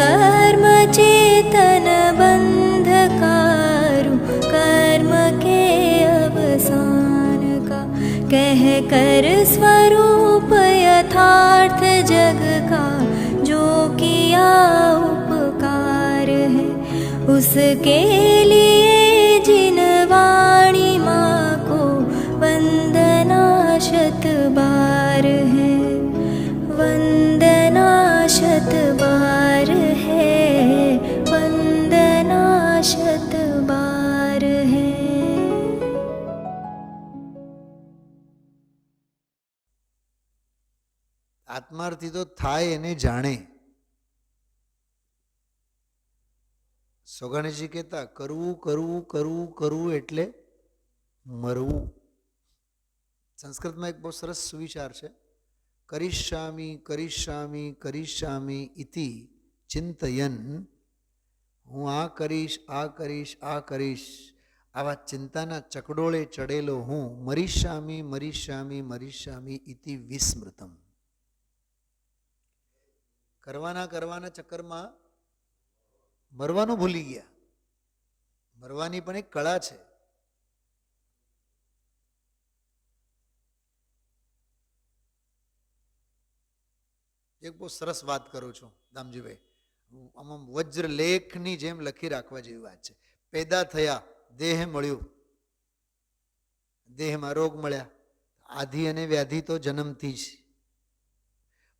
कर्म चेतन के अवसान का कह कर स्वरूप यथार्थ जग का जो किया उपकार है उसके लिए जिन वाणी माँ को वंदना शत बार है। वंदना शत આત્માર્થી તો થાય એને જાણે. સોગાણીજી કહેતા, કરવું કરવું કરવું કરવું એટલે મરવું. સંસ્કૃતમાં એક બહુ સરસ સુવિચાર છે. કરિષ્યામી કરિષ્યામી કરિષ્યામી ઇતિ ચિંતયન. હું આ કરીશ આ કરીશ આ કરીશ. આવા ચિંતાના ચકડોળે ચડેલો હું. મરીશ્યામી મરીશ્યામી મરીશ્યામી ઇતિ વિસ્મૃતમ. કરવાના કરવાના ચક્કરમાં મરવાનું ભૂલી ગયા. મરવાની પણ એક કળા છે. એક બહુ સરસ વાત કરું છું, દામજીભાઈ. આમાં વજ્ર લેખની જેમ લખી રાખવા જેવી વાત છે. પેદા થયા, દેહ મળ્યું. દેહમાં રોગ મળ્યા. આધિ અને વ્યાધિ તો જન્મથી જ.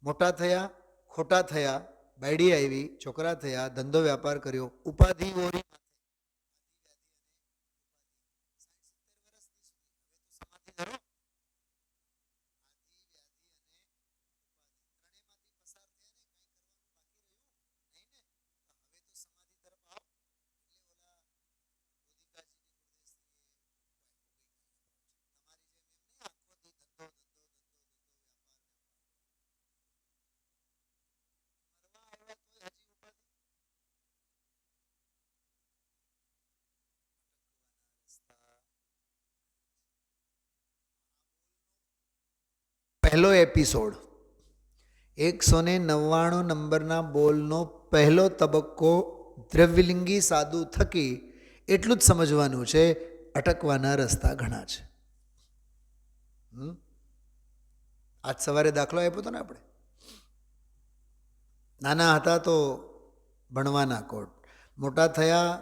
મોટા થયા ખોટા થયા બાયડી આવી છોકરા થયા ધંધો વ્યાપાર કર્યો ઉપાધિ પહેલો એપિસોડ. એકસો ને નવ્વાણું નંબરના બોલનો પહેલો તબક્કો દ્રવ્યલિંગી સાદું થકી એટલું જ સમજવાનું છે, અટકવાના રસ્તા ઘણા છે? આજ સવારે દાખલો આપ્યો હતો ને આપણે? નાના હતા તો ભણવાના કોડ, મોટા થયા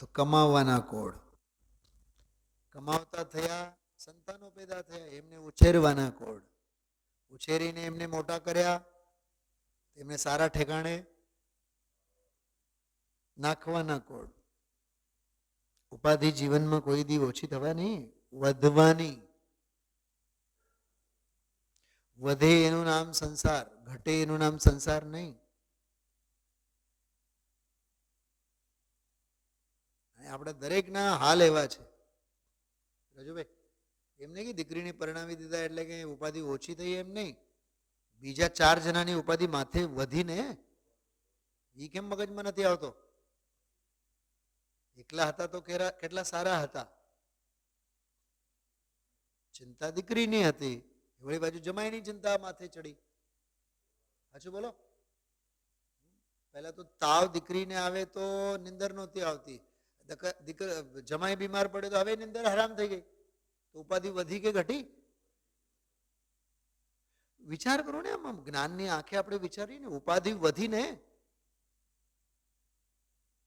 તો કમાવવાના કોડ, કમાવતા થયા સંતાનો પેદા થયા એમને ઉછેરવાના કોડ. ઉછેરીને એમને મોટા કર્યા એમને સારા ઠેકાણે નાખવાના કોડ. ઉપાધિ જીવનમાં કોઈ દી ઓછી થવાની વધવાની. વધે એનું નામ સંસાર, ઘટે એનું નામ સંસાર નહીં. આપણા દરેકના હાલ એવા છે. રજુભાઈ? એમ નહીં કે દીકરીને પરણાવી દીધા એટલે કે ઉપાધિ ઓછી થઈ એમ નહીં. બીજા ચાર જણાની ઉપાધિ માથે વધીને એ કેમ મગજમાં નથી આવતો? એકલા હતા તો કેટલા સારા હતા? ચિંતા દીકરીની હતી. વળી બાજુ જમાઈની ચિંતા માથે ચડી. હાચું બોલો? પહેલા તો તાવ દીકરીને આવે તો નિંદર નહોતી આવતી. જમાઈ બીમાર પડે તો હવે નિંદર હરામ થઈ ગઈ. તો ઉપાધિ વધી કે ઘટી? વિચાર કરો ને આમ જ્ઞાનની આંખે આપણે વિચારીએ ને, ઉપાધિ વધીને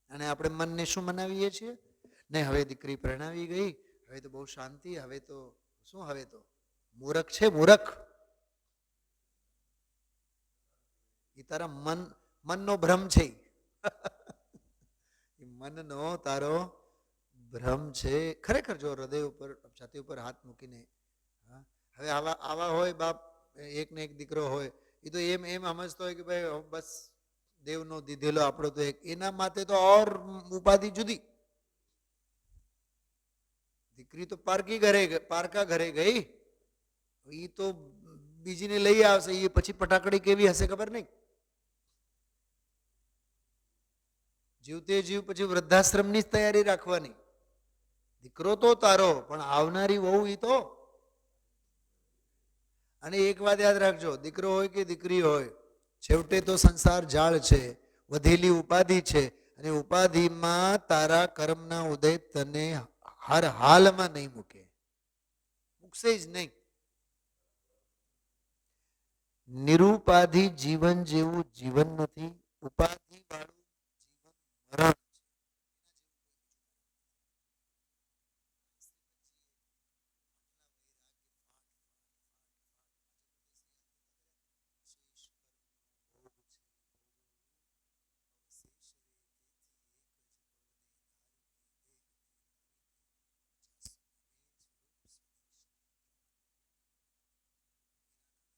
અને આપણે મનને શું મનાવીએ છીએ? ને હવે દીકરી પ્રણાવી ગઈ, હવે તો બહુ શાંતિ, હવે તો શું હવે તો? મૂરખ છે મૂરખ. એ તારા મન, મનનો ભ્રમ છે મનનો તારો ભ્રમ છે ખરેખર જો હૃદય ઉપર છાતી ઉપર હાથ મૂકીને હા, હવે આવા આવા હોય બાપ એક ને એક દીકરો હોય એ તો એમ એમ સમજતો હોય કે ભાઈ બસ દેવનો દીધેલો આપણો તો એક. એના માટે તો ઓર ઉપાધિ જુદી. દીકરી તો પારકી ઘરે પારકા ઘરે ગઈ એ તો બીજીને લઈ આવશે એ પછી પટાકડી કેવી હશે ખબર નહીં. જીવતે જીવ પછી વૃદ્ધાશ્રમની જ તૈયારી રાખવાની. દીકરો તો તારો, પણ આવનારી વહુ ઈ તો. અને એક વાત યાદ રાખજો, દીકરો હોય કે દીકરી હોય, છેવટે તો સંસાર જાળ છે, વધેલી ઉપાધિ છે, અને ઉપાધિમાં તારા કર્મના ઉદય તને હર હાલમાં નહીં મૂકે. મૂકશે જ નહીં. નિરુપાધિ જીવન જેવું જીવન નથી ઉપાધિ વાળું જીવન મરણ છે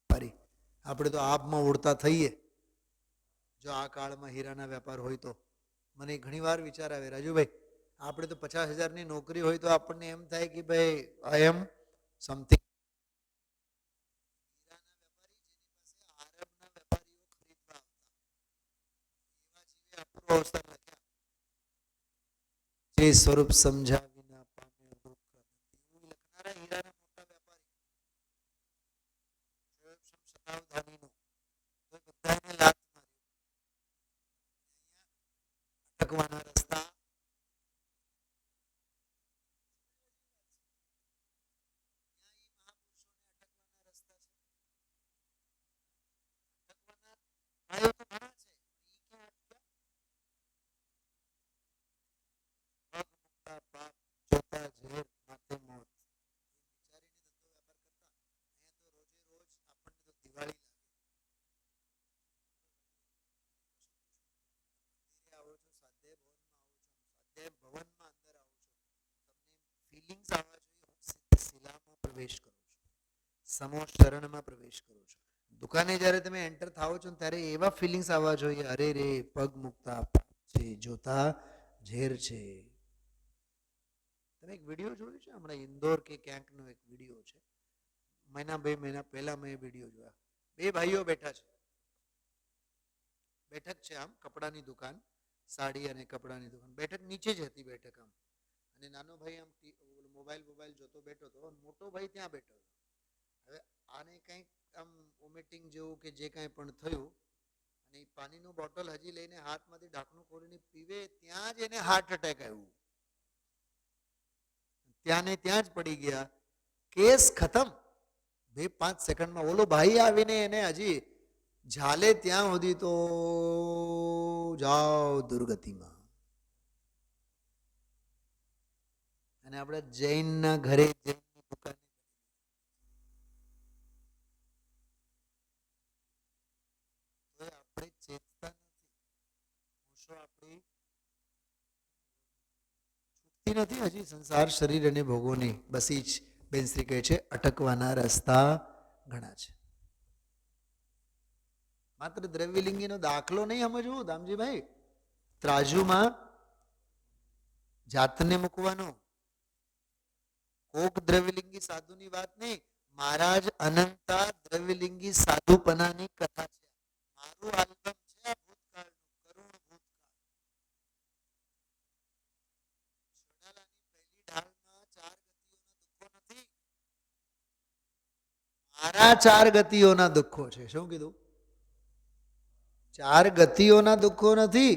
વેપારી આપણે તો આપમાં ઉડતા થઈએ. જો આ કાળમાં હીરાના વેપાર હોય તો. મને ઘણીવાર વિચાર આવે, રાજુભાઈ, આપણે તો પચાસ હજારની નોકરી હોય તો આપણને એમ થાય કે ભાઈ આઈ એમ સમથિંગ જે સ્વરૂપ સમજાવીના પામે દુઃખ લખનારા હીરાના મોટા વેપારી શોએબ તો બધાને લાત મારી અટકવાના રસ્તા જોતા ઝેર માથે મોત વિચારીને ધંધો વેપાર કરતા અહીંયા તો રોજે રોજ આપણને તો દિવાળી લાગે મંદિરે આવો છો સ્વાધ્યાય ભવનમાં અંદર આવો છો તમને ફિલિંગ્સ આવવા જોઈએ હું સીધી શિલામાં પ્રવેશ કરું છું. સમો શરણમાં પ્રવેશ કરું છું. દુકાને જ્યારે તમે એન્ટર થાઓ છો ત્યારે એવા ફિલિંગ્સ આવવા જોઈએ, અરે રે, પગ મૂકતા છે, જોતા ઝેર છે. તમે એક વીડિયો જોયો છે? હમણાં ઇન્દોર કે ક્યાંકનો એક વીડિયો છે. મહિના બે મહિના પહેલા મેં વીડિયો જોયા. બે ભાઈઓ બેઠા છે. બેઠક છે આમ, કપડાની દુકાન, સાડી અને કપડાની દુકાન. બેઠક નીચે જ હતી બેઠક આમ. અને નાનો ભાઈ આમ મોબાઈલ મોબાઈલ જોતો બેઠો હતો, મોટો ભાઈ ત્યાં બેઠો હતો. હવે આને કંઈક આમ વોમિટિંગ જેવું કે જે કાંઈ પણ થયું અને પાણીનું બોટલ હજી લઈને હાથમાંથી ઢાંકણું ખોલીને પીવે, ત્યાં જ એને હાર્ટ એટેક આવ્યું. ત્યાં ને ત્યાં જ પડી ગયા. કેસ ખતમ. બે પાંચ સેકન્ડમાં ઓલો ભાઈ આવીને એને હજી ઝાલે ત્યાં સુધી તો જાઓ દુર્ગતિમાં. અને આપણે જૈનના ઘરે નથી. હજી સંસાર શરીર અને ભોગોની. બસી જ બેનશ્રી કહે છે, અટકવાના રસ્તા ઘણા છે. માત્ર દ્રવ્યલિંગીનો દાખલો નહીં સમજવું, દામજીભાઈ? ત્રાજુમાં જાતને મૂકવાનો. કોક દ્રવ્યલિંગી સાધુની વાત નહીં, મહારાજ અનંતા દ્રવ્યલિંગી સાધુપનાની કથા છે. મારું આલ્બમ છે ભૂતકાળનું, કરુણ ભૂતકાળ. પહેલી ઢાળમાં ચાર ગતિઓના દુઃખો નથી. મારા ચાર ગતિઓના દુઃખો છે. શું કીધું? ચાર ગતિઓના દુઃખો નથી.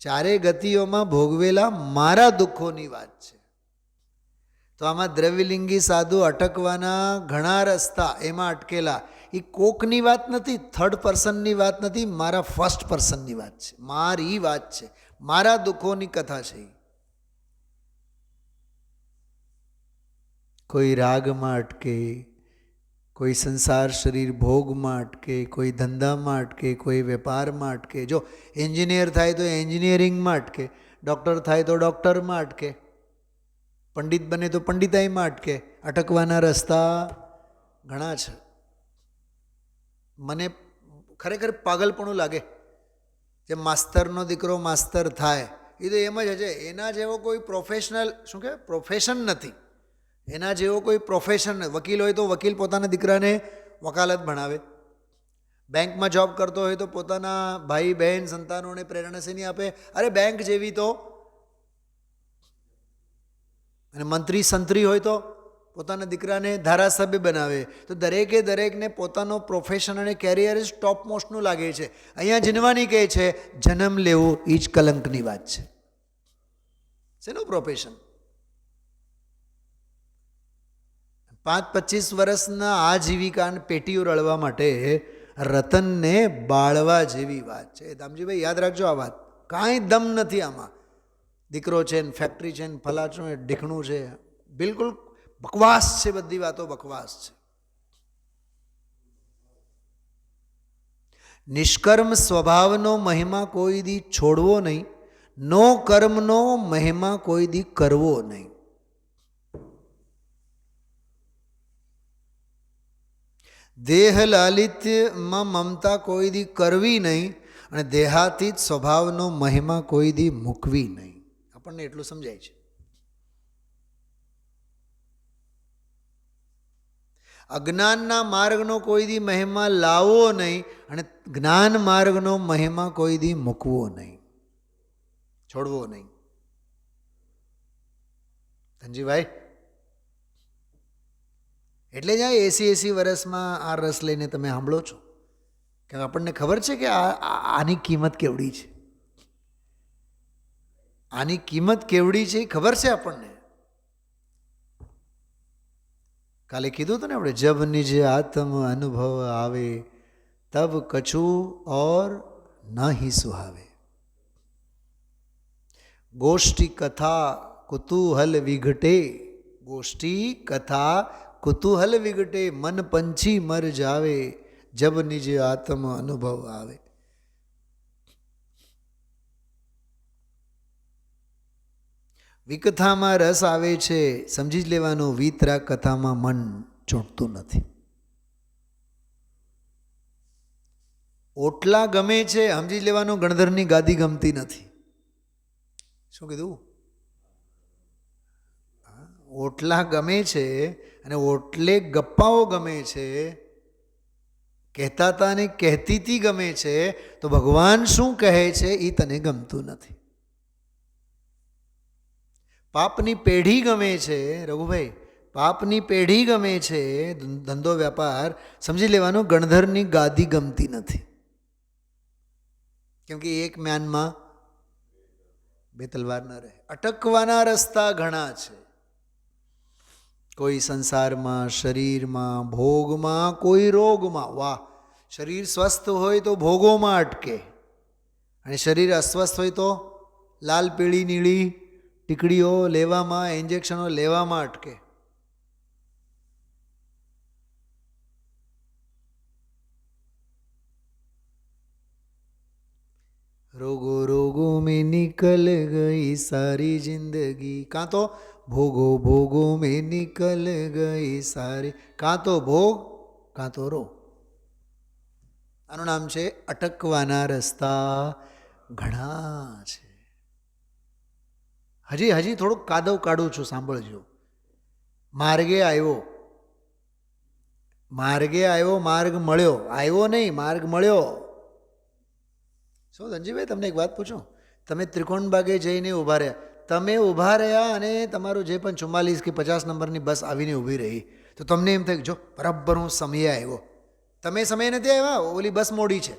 ચારે ગતિઓમાં ભોગવેલા મારા દુઃખોની વાત છે. તો આમાં દ્રવ્યલિંગી સાધુ અટકવાના ઘણા રસ્તા એમાં અટકેલા. એ કોકની વાત નથી થર્ડ પર્સનની વાત નથી, મારા ફર્સ્ટ પર્સનની વાત છે. મારી વાત છે. મારા દુઃખોની કથા છે. કોઈ રાગમાં અટકે, કોઈ સંસાર શરીર ભોગમાં અટકે, કોઈ ધંધામાં અટકે, કોઈ વેપારમાં અટકે. જો એન્જિનિયર થાય તો એન્જિનિયરિંગમાં અટકે ડૉક્ટર થાય તો ડૉક્ટરમાં અટકે. પંડિત બને તો પંડિતાઈમાં અટકે અટકવાના રસ્તા ઘણા છે. મને ખરેખર પાગલપણું લાગે જે માસ્તરનો દીકરો માસ્તર થાય. એ તો એમ જ હશે, એના જેવો કોઈ પ્રોફેશનલ શું કે પ્રોફેશન નથી. એના જેવો કોઈ પ્રોફેશન વકીલ હોય તો વકીલ પોતાના દીકરાને વકાલત ભણાવે. બેંકમાં જોબ કરતો હોય તો પોતાના ભાઈ, બહેન, સંતાનોને પ્રેરણા શેની આપે? અરે, બેંક જેવી તો અને મંત્રી સંત્રી હોય તો પોતાના દીકરાને ધારાસભ્ય બનાવે. તો દરેકે દરેકને પોતાનો પ્રોફેશન અને કેરિયર જ ટોપ મોસ્ટનું લાગે છે. અહીંયા જીનવાની કહે છે, જન્મ લેવો એ જ કલંકની વાત છે. શેનું પ્રોફેશન પાંચ પચીસ વર્ષના આ જીવિકાને પેટીઓ રળવા માટે રતનને બાળવા જેવી વાત છે. દામજીભાઈ, યાદ રાખજો આ વાત. કાંઈ દમ નથી આમાં. દીકરો છે ને ફેક્ટરી છે ને ફલાચું ને ઢીકણું છે. બિલકુલ બકવાસ છે બધી વાતો બકવાસ છે. નિષ્કર્મ સ્વભાવનો મહિમા કોઈ દી છોડવો નહીં, નો કર્મનો મહિમા કોઈ દી કરવો નહીં. દેહ લાલિત્યમાં મમતા કોઈ દી કરવી નહીં અને દેહાતીત સ્વભાવનો મહિમા કોઈ દી મૂકવી નહીં. આપણને એટલું સમજાય છે. અજ્ઞાનના માર્ગનો કોઈ દી મહિમા લાવવો નહીં અને જ્ઞાન માર્ગનો મહિમા કોઈ દી મૂકવો નહીં. છોડવો નહીં. ધનજીભાઈ? એટલે જ આ એસી એસી વર્ષમાં આ રસ લઈને તમે સાંભળો છો. કે આપણને ખબર છે કે આ આ- આની કિંમત કેવડી છે? આની કિંમત કેવડી છે એ ખબર છે આપણને કાલે કીધું હતું ને આપણે જબ નિજ આત્મ અનુભવ આવે તબ કછું ઓર નહીં સુહાવે ગોષ્ઠી કથા કુતૂહલ વિઘટે ગોષ્ઠી કથા કુતૂહલ વિઘટે મન પંછી મર જાવે જબ નિજ આત્મ અનુભવ આવે વિકથામાં રસ આવે છે, સમજી જ લેવાનું વિતરા કથામાં મન ચોંટતું નથી. ઓટલા ગમે છે, સમજી જ લેવાનું ગણધરની ગાદી ગમતી નથી. શું કીધું? ઓટલા ગમે છે અને ઓટલે ગપ્પાઓ ગમે છે, કહેતા તાને ને કહેતીથી ગમે છે, તો ભગવાન શું કહે છે એ તને ગમતું નથી. પાપની પેઢી ગમે છે, રઘુભાઈ, પાપની પેઢી ગમે છે, ધંધો વ્યાપાર, સમજી લેવાનું, ગણધરની ગાદી ગમતી નથી. કેમ કે એક મ્યાનમાં બે તલવાર ન રહે. અટકવાના રસ્તા ઘણા છે. કોઈ સંસારમાં, શરીરમાં, ભોગમાં, કોઈ રોગમાં. વાહ, શરીર સ્વસ્થ હોય તો ભોગોમાં અટકે. અને શરીર અસ્વસ્થ હોય તો લાલ, પીળી, નીળી ટીકડીઓ લેવામાં ઇન્જેક્શનો લેવામાં અટકે. રોગો રોગો મેં નિકલ ગઈ સારી જિંદગી. કાં તો ભોગો ભોગો મેં નિકલ ગઈ સારી, કાં તો ભોગ, કાં તો રોગ. આનું નામ છે અટકવાના રસ્તા. ઘણા છે. હજી હજી થોડુંક કાદવ કાઢું છું, સાંભળજો. માર્ગે આવ્યો. માર્ગે આવ્યો, માર્ગ મળ્યો. આવ્યો નહીં, માર્ગ મળ્યો. શું ધનજીભાઈ, તમને એક વાત પૂછું? તમે ત્રિકોણ બાગે જઈને ઊભા રહ્યા. તમે ઊભા રહ્યા અને તમારું જે પણ ચુમ્માલીસ કે પચાસ નંબરની બસ આવીને ઊભી રહી. તો તમને એમ થાય જો, બરાબર હું સમયે આવ્યો. તમે સમયે નથી આવ્યા? ઓલી બસ મોડી છે.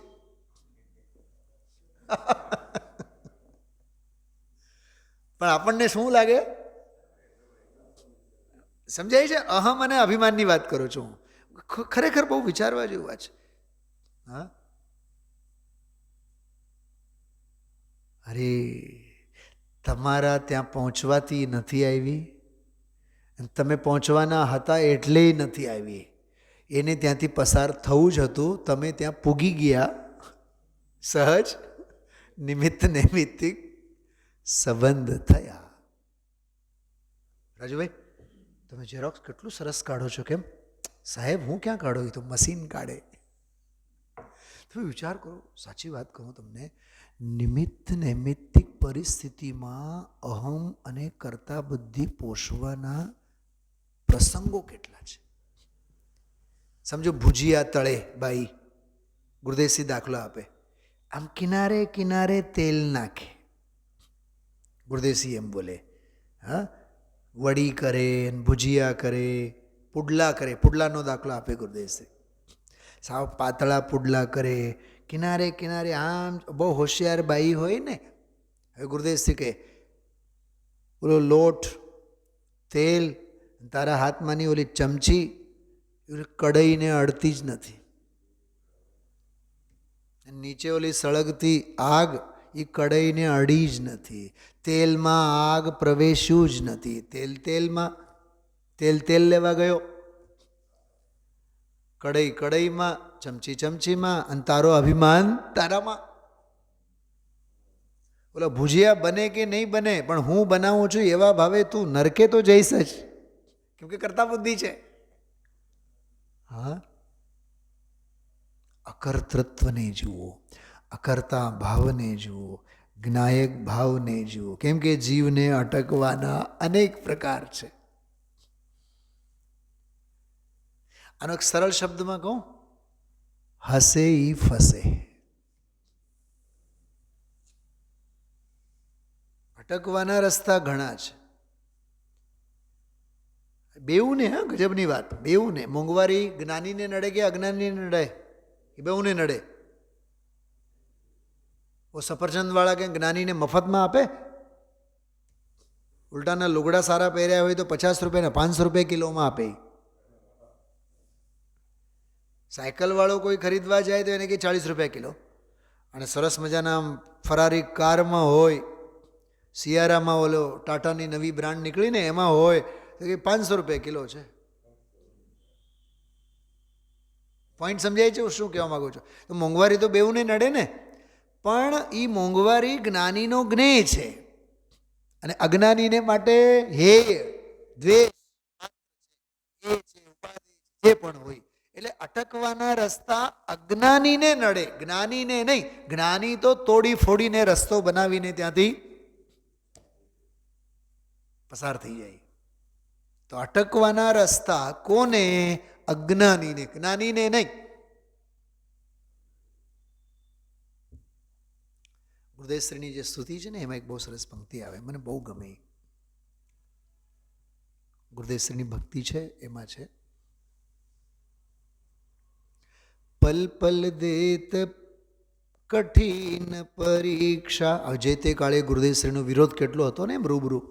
પણ આપણને શું લાગે? સમજાય છે? અહમ અને અભિમાનની વાત કરું છું. ખરેખર બહુ વિચારવા જેવું વાત છે. હા? અરે, તમારા ત્યાં પહોંચવાથી નથી આવી? તમે પહોંચવાના હતા એટલે નથી આવી. એને ત્યાંથી પસાર થવું જ હતું. તમે ત્યાં પૂગી ગયા. સહજ. નિમિત્ત નૈમિત્તિક. સંબંધ થયા. રાજુભાઈ, તમે ઝેરોક્સ કેટલું સરસ કાઢો છો કેમ? સાહેબ, હું ક્યાં કાઢો? તો મશીન કાઢે. તમે વિચાર કરો, સાચી વાત કહું તમને, નિમિત્ત નૈમિત્તિક પરિસ્થિતિમાં અહમ અને કર્તા બુદ્ધિ પોષવાના પ્રસંગો કેટલા છે? સમજો, ભુજિયા તળે, બાઈ, ગુરુદેવસિંહ દાખલો આપે. આમ કિનારે કિનારે તેલ નાખે. ગુરુદેવસિંહ એમ બોલે હા વડી કરે ને ભુજિયા કરે પુડલા કરે પુડલાનો દાખલો આપે ગુરુદેવસે સાવ પાતળા પુડલા કરે કિનારે કિનારે આમ બહુ હોશિયાર બાઈ હોય ને હવે ગુરુદેવશ્રી કહે ઓલો લોટ તેલ તારા હાથમાંની ઓલી ચમચી એ કઢાઈને અડતી જ નથી નીચે ઓલી સળગતી આગ એ કડાઈને અડી જ નથી. તેલમાં આગ પ્રવેશ્યું જ નથી. તેલ તેલમાં, તેલ તેલ લેવા ગયો? કડાઈ કડાઈમાં ચમચી ચમચીમાં અને તારો અભિમાન તારામાં. ઓલા ભુજિયા બને કે નહીં બને, પણ હું બનાવું છું એવા ભાવે તું નરકે તો જઈશ જ. કેમ કે કરતા બુદ્ધિ છે. હા? અકર્તૃત્વને જુઓ. અકર્તા ભાવને જુઓ, જ્ઞાયક ભાવને જુઓ. કેમ કે જીવને અટકવાના અનેક પ્રકાર છે. આનો એક સરળ શબ્દમાં કહું, હસે ઈ ફસે. અટકવાના રસ્તા ઘણા છે. બેવું ને હા, ગજબની વાત. બેવું ને મોંઘવારી જ્ઞાનીને નડે કે અજ્ઞાનીને નડે એ બેઉને નડે. ઓ સફરજનવાળા કે જ્ઞાનીને મફતમાં આપે? ઉલટાના લુગડા સારા પહેર્યા હોય તો પચાસ રૂપિયાના પાંચસો રૂપિયા કિલોમાં આપે. સાયકલવાળો કોઈ ખરીદવા જાય તો એને કે ચાળીસ રૂપિયા કિલો. અને સરસ મજાના ફરારી કારમાં હોય સિયારામાં ઓલો ટાટાની નવી બ્રાન્ડ નીકળીને એમાં હોય, તો કે પાંચસો રૂપિયા કિલો છે. પોઈન્ટ સમજાય છે? હું શું કહેવા માગું છું? તો મોંઘવારી તો બેઉને નડે ને. પણ એ મોંઘવારી જ્ઞાનીનો જ્ઞેય છે. અને અજ્ઞાનીને માટે હે, દ્વેષ જે પણ હોય. એટલે અટકવાના રસ્તા અજ્ઞાનીને નડે, જ્ઞાનીને નહીં. જ્ઞાની તો તોડી ફોડીને રસ્તો બનાવીને ત્યાંથી પસાર થઈ જાય. તો અટકવાના રસ્તા કોને? અજ્ઞાનીને. જ્ઞાનીને નહીં. ગુરુદેવશ્રીની જે સ્તુતિ છે ને, એમાં એક બહુ સરસ પંક્તિ આવે. મને બહુ ગમે. ગુરુદેવશ્રીની ભક્તિ છે, એમાં છે. પલ પલ દેત કઠિન પરીક્ષા. જે તે કાળે ગુરુદેવશ્રીનો વિરોધ કેટલો હતો ને, એમ રૂબરૂ.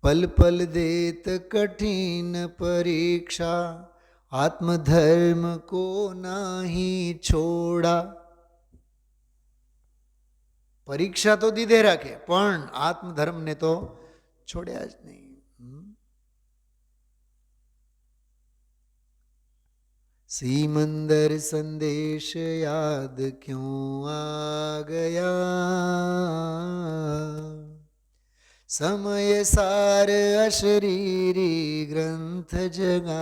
પલ પલ દેત કઠિન પરીક્ષા. આત્મધર્મ કો નહીં છોડા. પરીક્ષા તો દીધે રાખે પણ આત્મધર્મને તો છોડ્યા જ નહીં હમ. सीमंदर संदेश याद क्यों आ गया समय सार अशरीरी ગ્રંથ જગા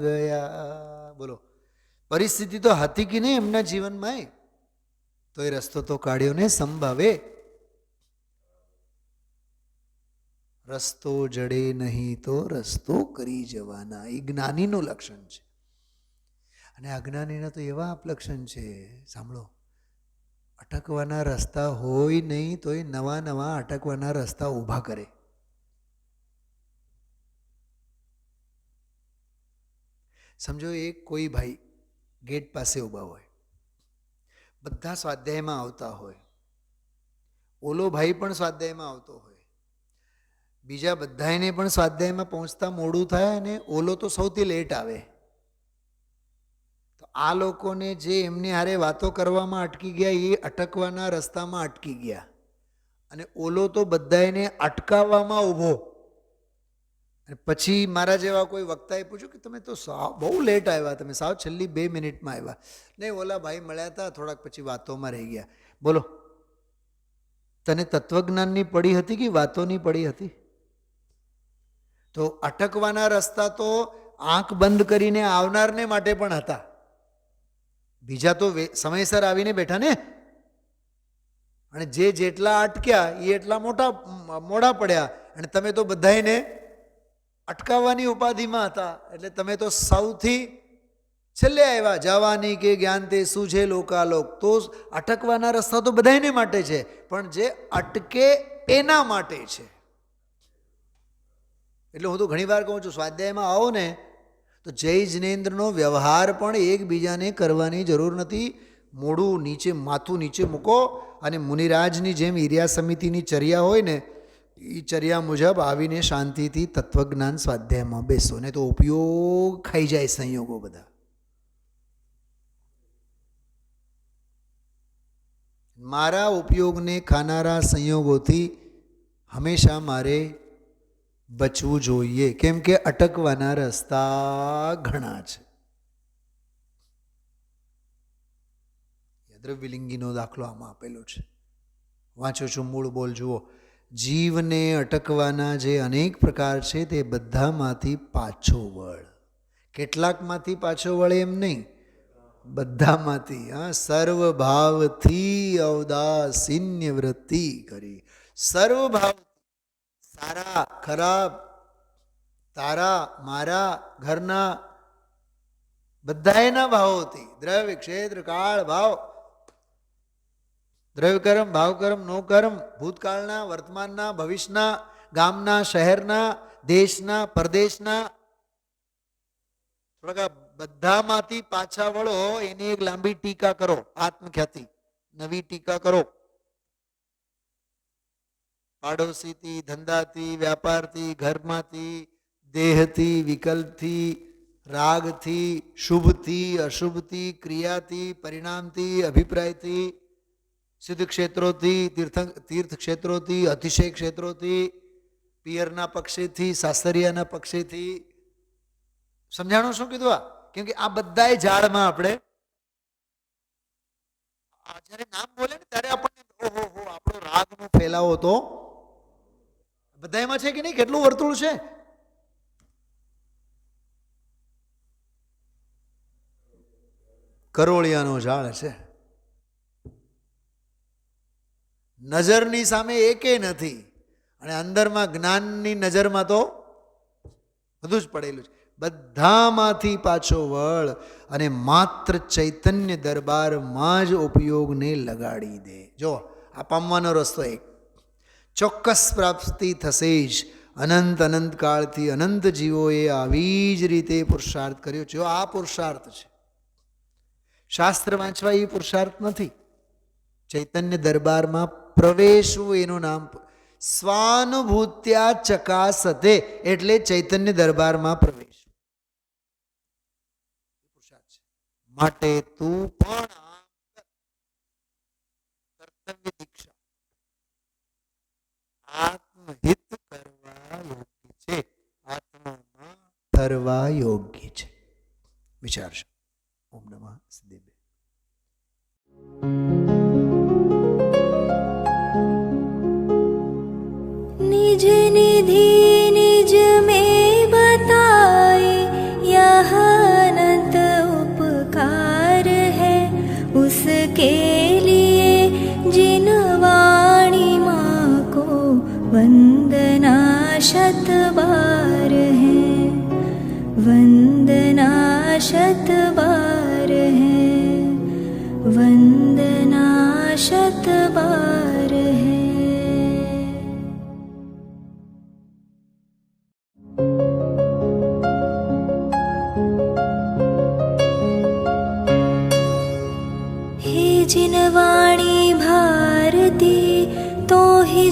ગયા બોલો પરિસ્થિતિ તો હતી કે નહીં એમના જીવનમાં તો એ રસ્તો તો કાઢ્યો ને સંભાવે. રસ્તો જડે નહીં તો રસ્તો કરી જવાના. એ જ્ઞાનીનું લક્ષણ છે. અને અજ્ઞાનીના તો એવા અપલક્ષણ છે, સાંભળો. અટકવાના રસ્તા હોય નહીં તો એ નવા નવા અટકવાના રસ્તા ઊભા કરે. સમજો, એક કોઈ ભાઈ ગેટ પાસે ઊભા હોય. બધા સ્વાધ્યાયમાં આવતા હોય. ઓલો ભાઈ પણ સ્વાધ્યાયમાં આવતો હોય. બીજા બધાને પણ સ્વાધ્યાયમાં પહોંચતા મોડું થાય અને ઓલો તો સૌથી લેટ આવે. તો આ લોકોને જે એમની હારે વાતો કરવામાં અટકી ગયા, એ અટકવાના રસ્તામાં અટકી ગયા. અને ઓલો તો બધાને અટકાવવામાં ઊભો. અને પછી મારા જેવા કોઈ વક્તાએ પૂછ્યું કે તમે તો સાવ, બહુ લેટ આવ્યા તમે, સાવ છેલ્લી બે મિનિટમાં આવ્યા. નહીં, ઓલા ભાઈ મળ્યા હતા, થોડાક પછી વાતોમાં રહી ગયા. બોલો, તને તત્વજ્ઞાનની પડી હતી કે વાતોની પડી હતી? તો અટકવાના રસ્તા તો આંખ બંધ કરીને આવનારને માટે પણ હતા. બીજા તો સમયસર આવીને બેઠા ને? અને જે જેટલા અટક્યા, એ એટલા મોટા, મોડા પડ્યા. અને તમે તો બધાને અટકાવવાની ઉપાધિમાં હતા. એટલે તમે તો સૌથી છેલ્લે આવ્યા. જવાની કે જ્ઞાન તે શું છે લોકાલોક? તો અટકવાના રસ્તા તો બધાને માટે છે, પણ જે અટકે એના માટે છે. એટલે હું તો ઘણીવાર કહું છું, સ્વાધ્યાયમાં આવો ને, તો જય જિનેન્દ્રનો વ્યવહાર પણ એકબીજાને કરવાની જરૂર નથી. મોઢું નીચે, માથું નીચે મૂકો અને મુનિરાજની જેમ ઇરિયા સમિતિની ચર્યા હોય ને એ ચર્યા મુજબ આવીને શાંતિથી તત્વજ્ઞાન સ્વાધ્યાયમાં બેસો. ને તો ઉપયોગ ખાઈ જાય સંયોગો બધા. મારા ઉપયોગને ખાનારા સંયોગોથી હંમેશા મારે બચવું જોઈએ. કેમ કે અટકવાના રસ્તા ઘણા છે. દ્રવ્યલિંગીનો દાખલો આમાં આપેલો છે. વાંચો છું મૂળ બોલ, જુઓ. જીવને અટકવાના જે અનેક પ્રકાર છે તે બધામાંથી પાછો વળ. કેટલાકમાંથી પાછો વળે એમ નહીં, બધામાંથી. હા, સર્વભાવથી અવદાસીન્ય વૃત્તિ કરી. સર્વભાવ સારા, ખરાબ, તારા, મારા, ઘરના, બધા એના ભાવોથી. દ્રવ્ય, ક્ષેત્ર, કાળ, ભાવ. દ્રવ્ય ભાવકર્મ ભાવ કર્મ નો કર્મ ભૂતકાળના, વર્તમાનના, ભવિષ્યના, ગામના, શહેરના, દેશના, પરદેશના. બધામાંથી પાછા વળો, એની એક લાંબી ટીકા કરો, આત્મખ્યાતિ. નવી ટીકા કરો. પાડોશીથી, ધંધાથી, વ્યાપારથી, ઘરમાંથી, દેહથી વિકલ્પથી રાગથી, શુભથી, અશુભથી, ક્રિયાથી, પરિણામથી, અભિપ્રાયથી સિદ્ધ ક્ષેત્રોથી તીર્થ તીર્થ ક્ષેત્રોથી અતિશય ક્ષેત્રોથી, પિયરના પક્ષેથી, સાસરિયાના પક્ષેથી. સમજાણું શું કીધું આ? કેમ કે આ બધાય ઝાડમાં આપણે જ્યારે નામ બોલે ને ત્યારે આપણને ઓહો હો, આપણો રાગનો ફેલાવો તો બધા એમાં છે કે નહીં? કેટલું વર્તુળ છે? કરોળિયાનો ઝાડ છે. નજરની સામે એકે નથી. અને અંદરમાં જ્ઞાનની નજરમાં તો બધું જ પડેલું છે. બધામાંથી પાછો વળ અને માત્ર ચૈતન્ય દરબારમાં જ ઉપયોગને લગાડી દે. જો, આ પામવાનો રસ્તો એક. ચોક્કસ પ્રાપ્તિ થશે જ. અનંત અનંત કાળથી અનંત જીવોએ આવી જ રીતે પુરુષાર્થ કર્યો છે. આ પુરુષાર્થ છે. શાસ્ત્ર વાંચવા એ પુરુષાર્થ નથી. ચૈતન્ય દરબારમાં પ્રવેશવું એનું નામ સ્વાનુભૂત્યા ચકાસતે એટલે ચૈતન્ય દરબારમાં પ્રવેશ. માટે તું પણ કર્તવ્ય દીક્ષા આત્મહિત કરવા યોગ્ય છે. આત્મામાં ફરવા યોગ્ય છે. વિચારશો.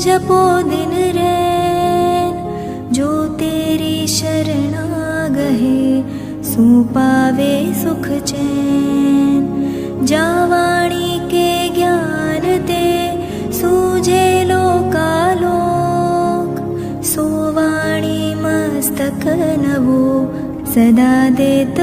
जपो दिन रैन जो तेरी शरणा गहे सो पावे सुख चैन। जावाणी के ज्ञान ते सूझे लोकालोक सोवाणी मस्तक नवो सदा देत